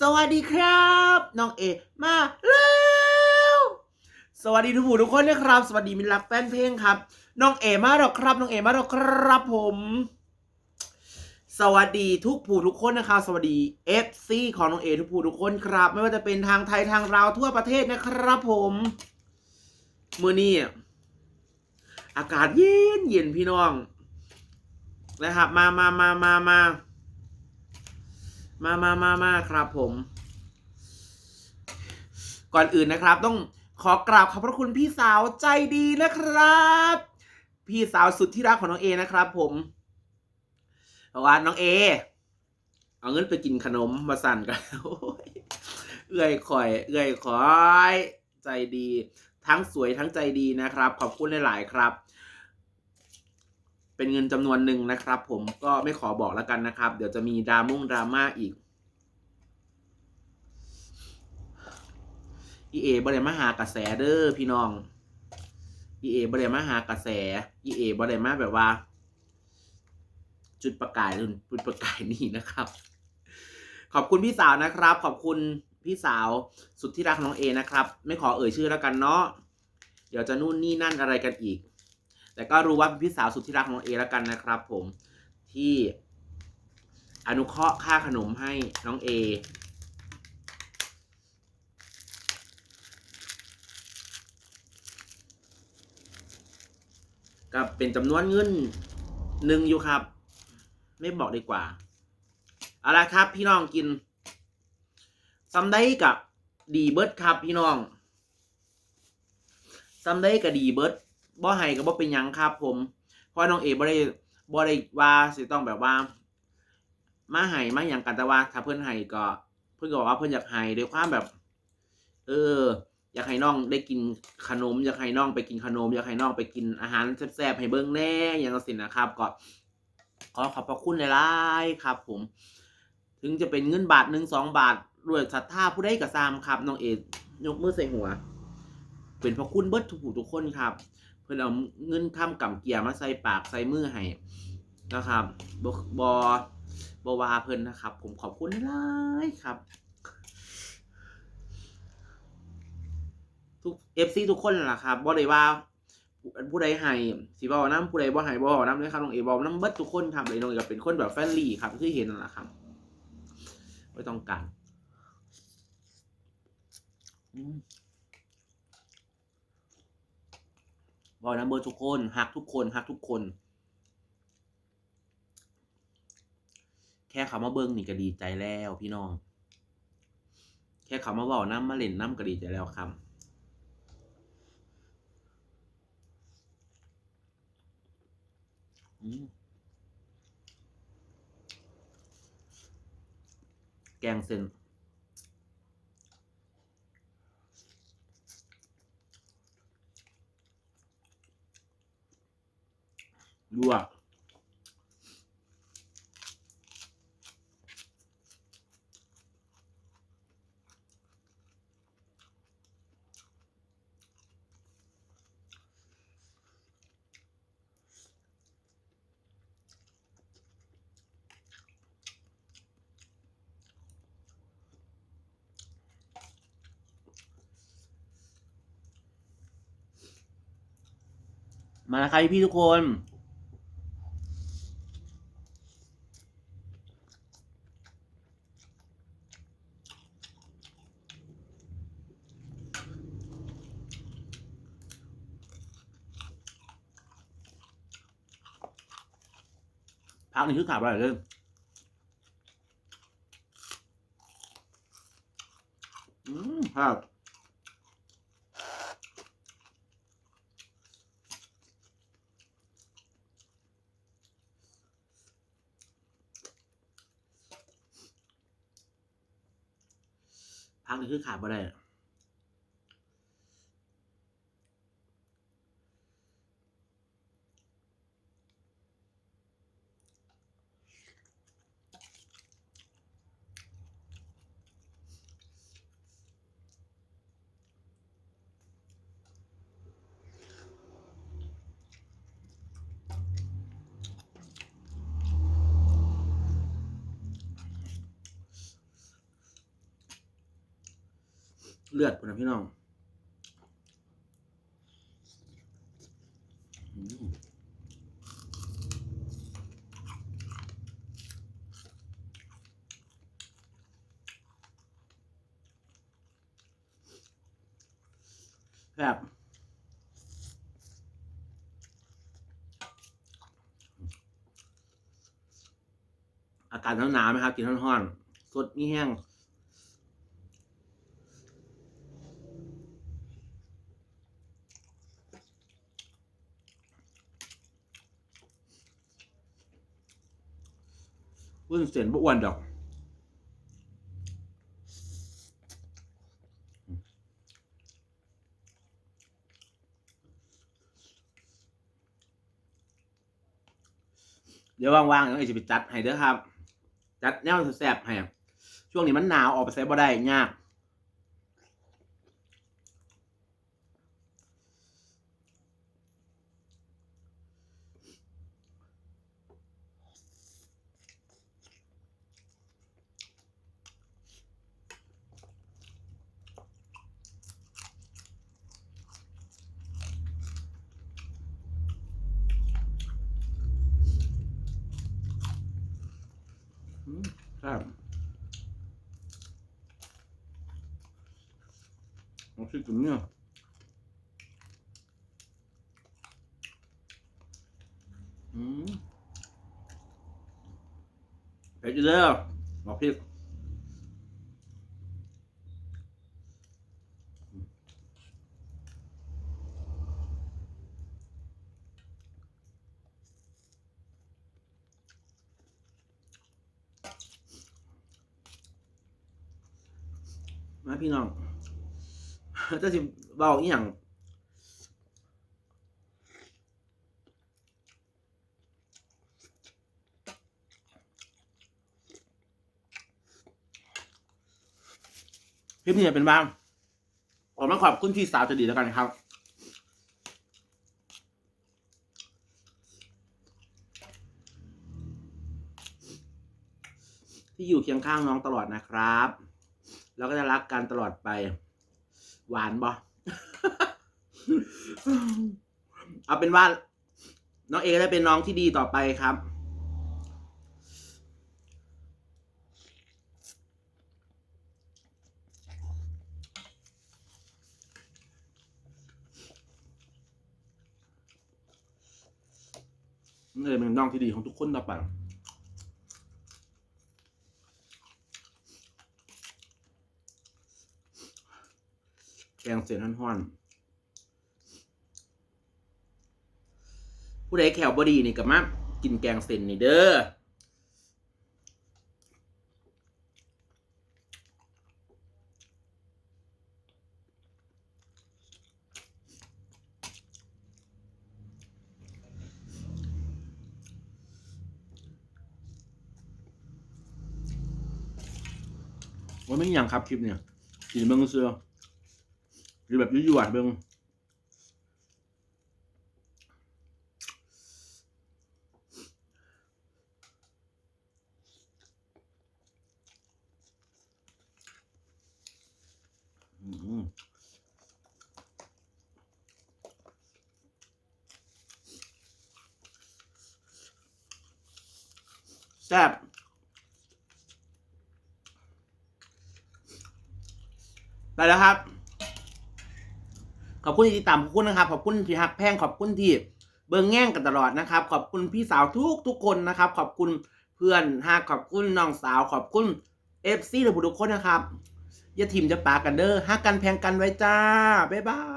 สวัสดีครับน้องเอมาแล้วสวัสดีทุกผู้ทุกคนนะครับ สวัสดีมิตรรักแฟนเพลงครับน้องเอมาหรอกครับน้องเอมาหรอกครับผม สวัสดีทุกผู้ทุกคนนะครับสวัสดี FC ของน้องเอทุกผู้ทุกคนครับ ไม่ว่าจะเป็นทางไทยทางลาวทั่วประเทศนะครับผมมือนี้อากาศเย็นเย็นพี่น้องนะครับมามามามามามา มามามามาครับผม ก่อนอื่นนะครับ ต้องขอกราบขอบพระคุณพี่สาวใจดีนะครับ พี่สาวสุดที่รักของน้องเอนะครับผมบอกว่าน้องเอ เอาเงินไปกินขนมมาสั่นกันโอ้ยเอื้อยคอย เอื้อยคอย ใจดี ทั้งสวยทั้งใจดีนะครับ ขอบคุณหลาย ๆ ครับ เป็นเงินจำนวนหนึ่งนะครับ ผมก็ไม่ขอบอกแล้วกันนะครับ เดี๋ยวจะมีดราม่งดราม่าอีกอีเอบริมาหากระแสเด้อพี่น้องอีเอบริมาหากระแสอีเอบริมาแบบว่า จุดประกายจุดประกายนี่นะครับ ขอบคุณพี่สาวนะครับ ขอบคุณพี่สาวสุดที่รักน้องเอนะครับ ไม่ขอเอ่ยชื่อแล้วกันเนาะเดี๋ยวจะนู่นนี่นั่นอะไรกันอีก แต่ก็รู้ว่าเป็นพี่สาวสุดที่รักของน้องเอแล้วกันนะครับ ผมที่อนุเคราะห์ค่าขนมให้น้องเอก็เป็นจำนวนเงินหนึ่งอยู่ครับ ไม่บอกดีกว่าเอาละครับ พี่น้องกินซัมได้กับดีเบิร์ดครับ พี่น้องซัมได้กับดีเบิร์ด บ่ให้กับบ่เป็นหยังครับผมเพราะน้องเอบ่ได้บ่ได้ว่าสิต้องแบบว่า มาให้มาอย่างกันแต่ว่า ถ้าเพื่อนให้ก็ เพื่อนก็บอกว่าเพื่อนอยากให้ด้วยความแบบ เออ อยากให้น้องได้กินขนม อยากให้น้องไปกินขนม อยากให้น้องไปกินอาหารแซ่บๆให้เบิ่งแน่อย่างนั้นสินะครับ ก็ขอขอบพระคุณหลายๆครับ ผม ถึงจะเป็นเงินบาทหนึ่งสองบาทด้วยศรัทธาผู้ใดก็ตามครับน้องเอยกมือใส่หัว เป็นพระคุณเบิดทุกผู้ทุกคนครับ เพื่อนเอาเงินข้ามกับเกียร์มาใส่ปากใส่มือให้นะครับบอบอบวาเพิ่อนนะครับ ผมขอบคุณหลายครับทุกเอฟซีทุกคนนั่ะครับบ่ได้ว่าผู้ใดให้สิบ่น้ำผู้ใดบ่ให้บ่น้ำเลยครับน้องเอบอกน้ำเบิดทุกคนครับเลยน้องเอกเป็นคนแบบแฟรนลี่ครับที่เห็นนั่นแหละครับไม่ต้องการอืม บอกน้ำเบิดทุกคนหักทุกคนหักทุกคน แค่เขามาเบิ้งนี่ก็ดีใจแล้วพี่น้อง แค่เขามาบอกน้ำมาเล่นน้ำก็ดีใจแล้วครับแกงเส้นลวก มาแล้วครับพี่ทุกคน พักหนี่งคือขาดอะไรเลยอืมครับ พักนี่คือขาดบ่ได้ เลือดพุ่นนะพี่น้องแบบอากาศหนาวๆไหมครับกินร้อนๆสดนี่แห้ง วุ้นเส้นบ่อ้วนดอกเดี๋ยวว่างๆเดี๋ยวไอ้จะไปจัดให้เด้อครับ จัดแนวแซ่บให้ช่วงนี้มันหนาวออกไปใส่บ่ได้ยาก ครับลองชิมตรงนี้อืมเผ็ดอยู่เด้อบอก มาพี่น้องจะสิเบาอีหยังคลิปนี้เป็นบ้างผมมาขอบคุณพี่สาวจะดีแล้วกันครับ ที่อยู่เคียงข้างน้องตลอดนะครับ แล้วก็จะรักกันตลอดไป หวานบอเอาเป็นว่า น้องเอได้เป็นน้องที่ดีต่อไปครับ นี่เลยเป็นน้องที่ดีของทุกคนต่อไป กงเสียนห้อนๆผู้ใดแขวบอดีนี่กับมากินแกงเส้นนี่เด้อว่าไม่ยังครับคลิปเนี่ยกินเบิ้งเสือ หรือแบบยั่วๆเบิ้งแซ่บไปแล้วครับ ขอบคุณที่ติดตามขอบคุณนะครับ ขอบคุณที่ฮักแพงขอบคุณที่เบิ่งแง่งกันตลอดนะครับ ขอบคุณพี่สาวทุกทุกคนนะครับ ขอบคุณเพื่อนฮักขอบคุณน้องสาว ขอบคุณเอฟซีทุกคนนะครับ อย่าทิมจะปากันเด้อฮักกันแพงกันไว้จ้าบ๊ายบาย